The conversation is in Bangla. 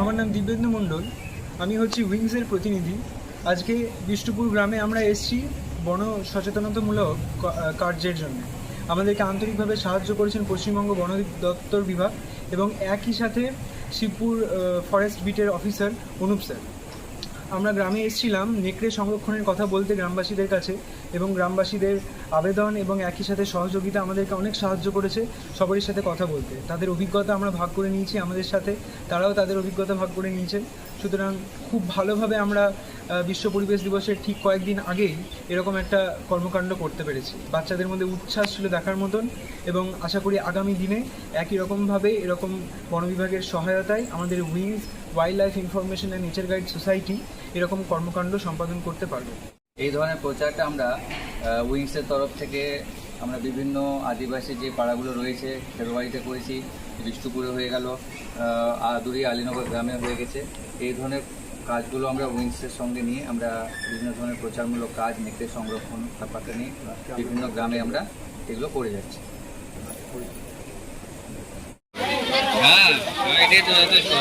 আমার নাম দিব্যেন্দু মণ্ডল। আমি হচ্ছি উইংসের প্রতিনিধি। আজকে বিষ্ণুপুর গ্রামে আমরা এসেছি বন সচেতনতামূলক কার্যের জন্য। আমাদেরকে আন্তরিকভাবে সাহায্য করেছেন পশ্চিমবঙ্গ বন দপ্তর বিভাগ এবং একই সাথে শিবপুর ফরেস্ট বিটের অফিসার অনুপ স্যার আমরা গ্রামে এসেছিলাম, নেকড়ে সংরক্ষণের কথা বলতে গ্রামবাসীদের কাছে এবং গ্রামবাসীদের আবেদন এবং একই সাথে সহযোগিতা আমাদেরকে অনেক সাহায্য করেছে সবারই সাথে কথা বলতে। তাদের অভিজ্ঞতা আমরা ভাগ করে নিয়েছি আমাদের সাথে, তারাও তাদের অভিজ্ঞতা ভাগ করে নিয়েছেন। সুতরাং খুব ভালোভাবে আমরা বিশ্ব পরিবেশ দিবসের ঠিক কয়েকদিন আগেই এরকম একটা কর্মকাণ্ড করতে পেরেছি। বাচ্চাদের মধ্যে উচ্ছ্বাস ছিল দেখার মতন এবং আশা করি আগামী দিনে একই রকমভাবে এরকম বন বিভাগের সহায়তায় আমাদের Wings Wildlife Information and Nature Guide Society এরকম কর্মকাণ্ড সম্পাদন করতে পারবে। এই ধরনের প্রচারটা আমরা উইংসের তরফ থেকে আমরা বিভিন্ন আদিবাসী যে পাড়াগুলো রয়েছে ফেব্রুয়ারিতে করেছি, বিষ্ণুপুরে হয়ে গেল আদুরি আলীনগর গ্রামে হয়ে গেছে। এই ধরনের কাজগুলো আমরা উইংসের সঙ্গে নিয়ে আমরা বিভিন্ন ধরনের প্রচারমূলক কাজ নেকড়ে সংরক্ষণ ব্যাপারটা নিয়ে বিভিন্ন গ্রামে আমরা এগুলো করে যাচ্ছি। হ্যাঁ এটাই তো যথেষ্ট